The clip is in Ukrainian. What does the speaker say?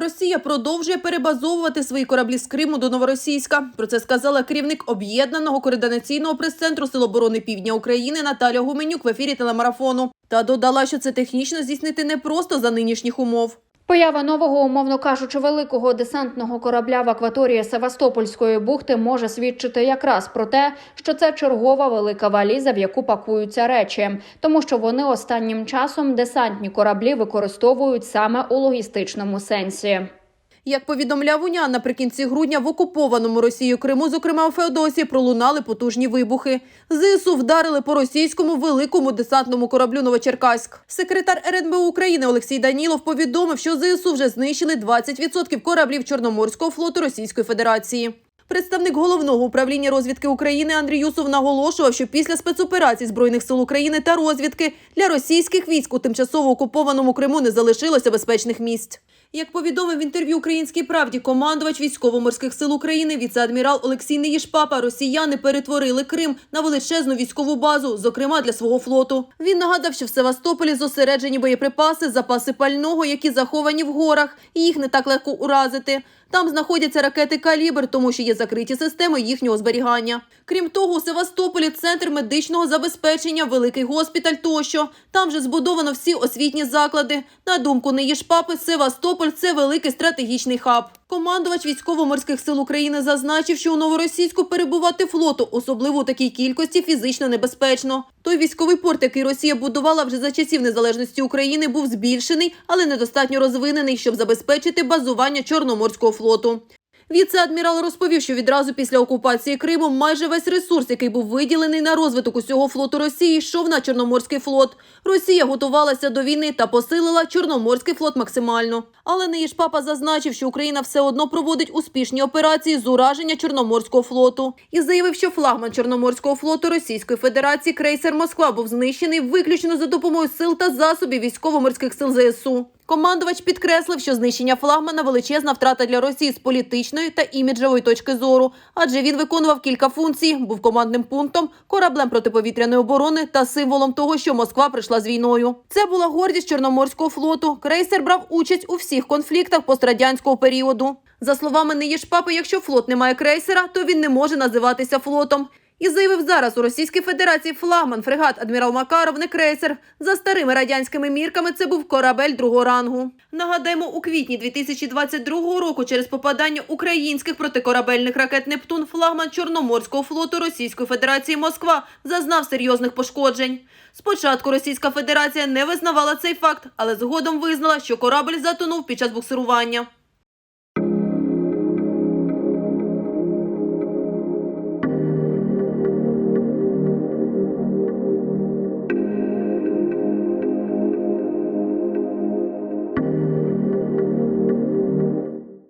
Росія продовжує перебазовувати свої кораблі з Криму до Новоросійська. Про це сказала керівник об'єднаного координаційного прес-центру Сил оборони Півдня України Наталя Гуменюк в ефірі телемарафону. Та додала, що це технічно здійснити не просто за нинішніх умов. Поява нового, умовно кажучи, великого десантного корабля в акваторії Севастопольської бухти може свідчити якраз про те, що це чергова велика валіза, в яку пакуються речі, тому що вони останнім часом десантні кораблі використовують саме у логістичному сенсі. Як повідомляв УНЯ, наприкінці грудня в окупованому Росією Криму, зокрема у Феодосії, пролунали потужні вибухи. ЗСУ вдарили по російському великому десантному кораблю Новочеркаськ. Секретар РНБУ України Олексій Данілов повідомив, що ЗСУ вже знищили 20% кораблів Чорноморського флоту Російської Федерації. Представник головного управління розвідки України Андрій Юсов наголошував, що після спецоперацій збройних сил України та розвідки для російських військ у тимчасово окупованому Криму не залишилося безпечних місць. Як повідомив в інтерв'ю Українській правді командувач військово-морських сил України віце-адмірал Олексій Неїшпапа, росіяни перетворили Крим на величезну військову базу, зокрема для свого флоту. Він нагадав, що в Севастополі зосереджені боєприпаси, запаси пального, які заховані в горах, і їх не так легко уразити. Там знаходяться ракети калібр, тому що є закриті системи їхнього зберігання. Крім того, у Севастополі центр медичного забезпечення, великий госпіталь тощо. Там вже збудовано всі освітні заклади. На думку Неїшпапи, Севастополь це великий стратегічний хаб. Командувач військово-морських сил України зазначив, що у новоросійську перебувати флоту, особливо у такій кількості, фізично небезпечно. Той військовий порт, який Росія будувала вже за часів незалежності України, був збільшений, але недостатньо розвинений, щоб забезпечити базування Чорноморського флоту. Віце-адмірал розповів, що відразу після окупації Криму майже весь ресурс, який був виділений на розвиток усього флоту Росії, йшов на Чорноморський флот. Росія готувалася до війни та посилила Чорноморський флот максимально. Але Неїшпапа зазначив, що Україна все одно проводить успішні операції з ураження Чорноморського флоту і заявив, що флагман Чорноморського флоту Російської Федерації крейсер Москва був знищений виключно за допомогою сил та засобів військово-морських сил ЗСУ. Командувач підкреслив, що знищення флагмана величезна втрата для Росії з політичної та іміджевої точки зору, адже він виконував кілька функцій, був командним пунктом, кораблем протиповітряної оборони та символом того, що Москва прийшла з війною. Це була гордість Чорноморського флоту. Крейсер брав участь у всіх конфліктах пострадянського періоду. За словами Неєшпапи, якщо флот не має крейсера, то він не може називатися флотом. І заявив зараз у Російській Федерації флагман фрегат адмірал Макаров не крейсер. За старими радянськими мірками це був корабель другого рангу. Нагадаємо, у квітні 2022 року через попадання українських протикорабельних ракет Нептун флагман Чорноморського флоту Російської Федерації Москва зазнав серйозних пошкоджень. Спочатку Російська Федерація не визнавала цей факт, але згодом визнала, що корабль затонув під час буксирування.